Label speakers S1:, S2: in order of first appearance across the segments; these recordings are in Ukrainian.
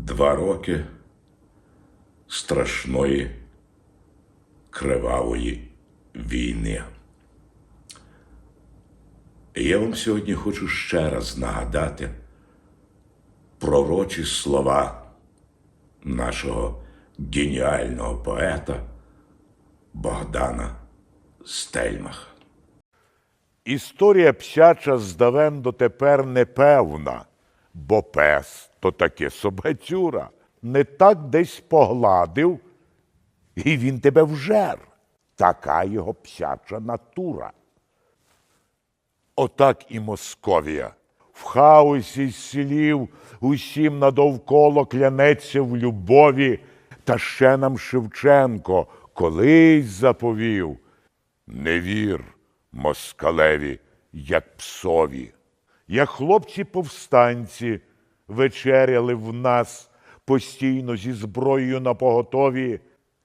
S1: Два роки страшної кривавої війни. І я вам сьогодні хочу ще раз нагадати пророчі слова нашого геніального поета Богдана Стельмаха.
S2: Історія псяча здавен дотепер непевна, бо пес то таки собацюра. Не так десь погладив, і він тебе вжер. Така його псяча натура. Отак і Московія. В хаосі селів усім надовколо клянеться в любові, та ще нам Шевченко колись заповів. Не вір москалеві, як псові. Як хлопці повстанці вечеряли в нас постійно зі зброєю на поготові,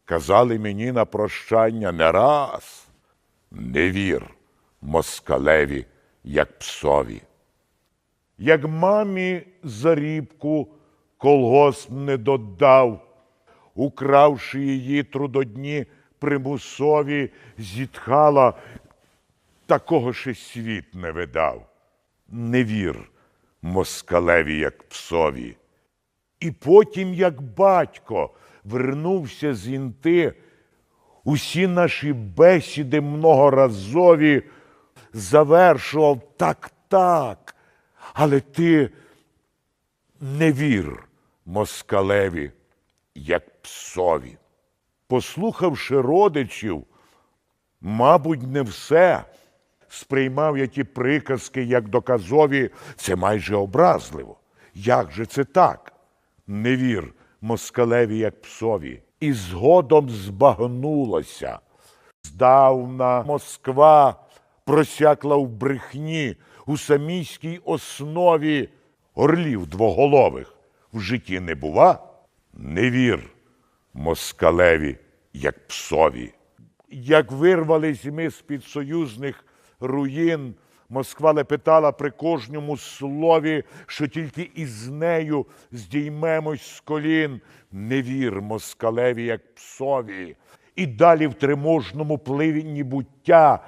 S2: казали мені на прощання не раз. Не вір москалеві, як псові. Як мамі зарібку колгосп не додав, укравши її трудодні примусові, зітхала, такого ще світ не видав. Не вір москалеві, як псові. І потім, як батько, вернувся з інти, усі наші бесіди многоразові завершував так, так, але ти не вір москалеві, як псові. Послухавши родичів, мабуть, не все. Сприймав я ті приказки, як доказові, це майже образливо. Як же це так? Не вір москалеві, як псові. І згодом збагнулося. Здавна Москва просякла в брехні у самійській основі орлів двоголових. В житті не бува? Не вір москалеві, як псові. Як вирвались ми з-під союзних руїн, Москва лепетала при кожному слові, що тільки із нею здіймемось з колін. Не вір москалеві, як псові. І далі в триможному пливінні буття,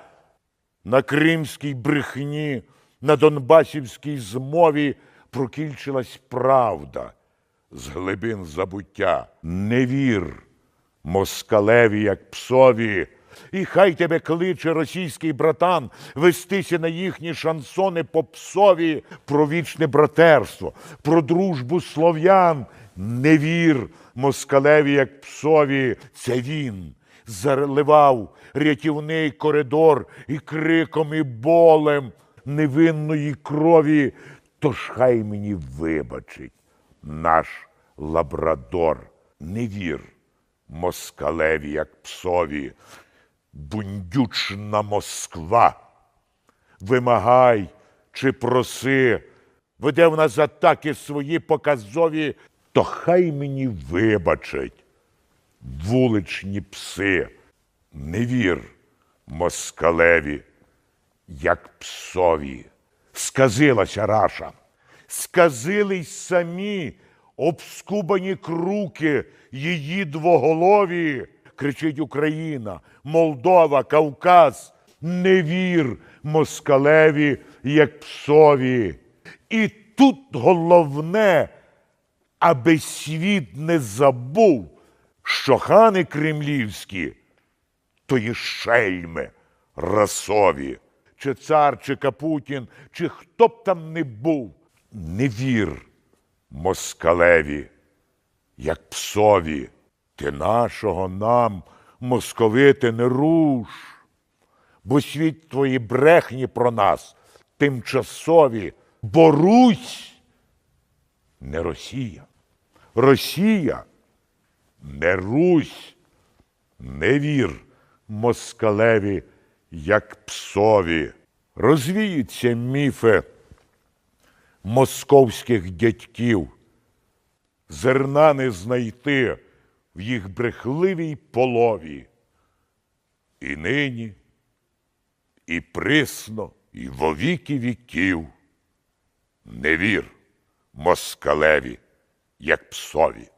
S2: на кримській брехні, на Донбасівській змові прокільчилась правда з глибин забуття. Не вір москалеві, як псові. І хай тебе кличе російський братан вестися на їхні шансони попсові про вічне братерство, про дружбу слов'ян. Не вір москалеві, як псові. Це він заливав рятівний коридор і криком, і болем невинної крові. Тож хай мені вибачить наш лабрадор. Не вір москалеві, як псові, бундючна Москва. Вимагай чи проси, веде в нас атаки свої показові, то хай мені вибачить вуличні пси. Не вір москалеві, як псові. Сказилася раша, сказились самі обскубані круки її двоголові, кричить Україна, Молдова, Кавказ. Не вір москалеві, як псові. І тут головне, аби світ не забув, що хани кремлівські то є шельми расові, чи цар, чи Капутін, чи хто б там не був. Не вір москалеві, як псові, ти нашого нам, московити, не руш, бо світ твої брехні про нас тимчасові, бо Русь не Росія. Росія не Русь. Не вір москалеві, як псові. Розвіються міфи московських дядьків. Зерна не знайти в їх брехливій полові. І нині, і присно, і вовіки віків. Не вір москалеві, як псові.